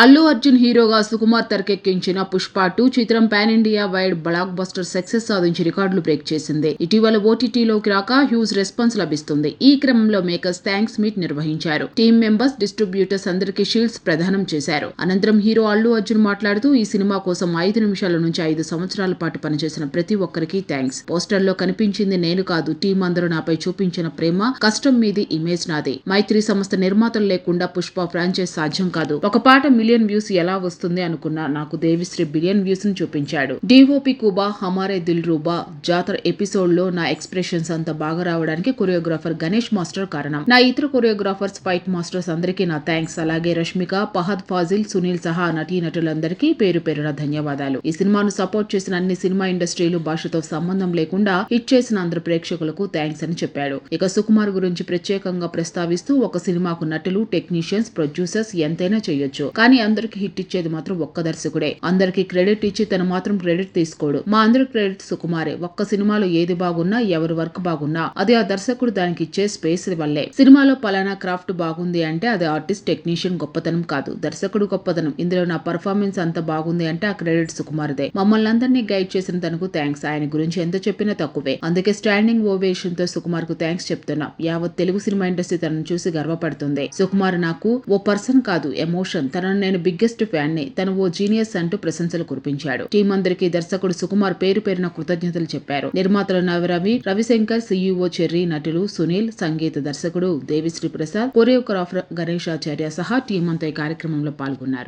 అల్లు అర్జున్ హీరోగా సుకుమార్ తెరకెక్కించిన పుష్ప టూ చిత్రం pan India wide blockbuster success సాధించి రికార్డులు బ్రేక్ చేసింది. ఇటీవల ఓటీటీలోకి రాక హ్యూజ్ రెస్పాన్స్ లభిస్తుంది. ఈ క్రమంలో మేకర్స్ థ్యాంక్స్ మీట్ నిర్వహించారు. టీమ్ మెంబర్స్ డిస్ట్రిబ్యూటర్స్ అందరికీ షీల్డ్స్ ప్రదానం చేశారు. అనంతరం హీరో అల్లు అర్జున్ మాట్లాడుతూ ఈ సినిమా కోసం ఐదు నిమిషాల నుంచి ఐదు సంవత్సరాల పాటు పనిచేసిన ప్రతి ఒక్కరికి థ్యాంక్స్. పోస్టర్లో కనిపించింది నేను కాదు టీం అందరూ నాపై చూపించిన ప్రేమ కష్టం మీది ఇమేజ్ నాది. మైత్రి సంస్థ నిర్మాతలు లేకుండా పుష్ప ఫ్రాంచైజ్ సాధ్యం కాదు. ఒక పాట మిలియన్ వ్యూస్ ఎలా వస్తుంది అనుకున్నా నాకు దేవిశ్రీ బిలియన్ వ్యూస్ని చూపించాడు. డిఓపి కుబా హమారే దిల్ రూబా జాతర ఎపిసోడ్లో నా ఎక్స్ప్రెషన్స్ అంత బాగా రావడానికి కొరియోగ్రాఫర్ గణేష్ మాస్టర్ కారణం. నా ఇతర కొరియోగ్రాఫర్స్ ఫైట్ మాస్టర్స్ అందరికీ నా థ్యాంక్స్ అలాగే రష్మిక ఫహద్ ఫాజిల్ సునీల్ సహా నటీ నటులందరికీ పేరు పేరున ధన్యవాదాలు. ఈ సినిమాను సపోర్ట్ చేసిన అన్ని సినిమా ఇండస్ట్రీలు భాషతో సంబంధం లేకుండా హిట్ చేసిన అందరు ప్రేక్షకులకు థ్యాంక్స్ అని చెప్పాడు. ఇక సుకుమార్ గురించి ప్రత్యేకంగా ప్రస్తావిస్తూ ఒక సినిమాకు నటులు టెక్నీషియన్స్ ప్రొడ్యూసర్స్ ఎంతైనా చేయొచ్చు. కానీ అందరికి హిట్ ఇచ్చేది మాత్రం ఒక్క దర్శకుడే. అందరికి క్రెడిట్ ఇచ్చి తను మాత్రం క్రెడిట్ తీసుకోడు. మా అందరి క్రెడిట్ సుకుమారే. ఒక్క సినిమాలో ఏది బాగున్నా ఎవరి వర్క్ బాగున్నా అది ఆ దర్శకుడు దానికి ఇచ్చే స్పేస్ వల్లే. సినిమాలో పలానా క్రాఫ్ట్ బాగుంది అంటే అది ఆర్టిస్ట్ టెక్నీషియన్ గొప్పతనం కాదు. దర్శకుడు గొప్పతనం. ఇందులో నా పర్ఫార్మెన్స్ అంత బాగుంది అంటే ఆ క్రెడిట్ సుకుమార్దే. మమ్మల్ని అందరినీ గైడ్ చేసిన తనకు థ్యాంక్స్ ఆయన గురించి ఎంత చెప్పినా తక్కువే. అందుకే స్టాండింగ్ ఓవేషన్తో సుకుమార్కు థ్యాంక్స్ చెప్తున్నా. యావత్ తెలుగు సినిమా ఇండస్ట్రీ తనను చూసి గర్వపడుతుంది. సుకుమార్ నాకు ఓ పర్సన్ కాదు ఎమోషన్. తనను నేను బిగ్గెస్ట్ ఫ్యాన్ని తను ఓ జీనియస్ అంటూ ప్రశంసలు కురిపించాడు. టీం అందరికీ దర్శకుడు సుకుమార్ పేరు పేరున కృతజ్ఞతలు చెప్పారు. నిర్మాతలు నవరవి రవిశంకర్ సీఈఓ చెర్రీ నటులు సునీల్ సంగీత దర్శకుడు దేవిశ్రీ ప్రసాద్ కొరియోగ్రాఫర్ గణేశాచార్య సహా టీం అంతా ఈ కార్యక్రమంలో పాల్గొన్నారు.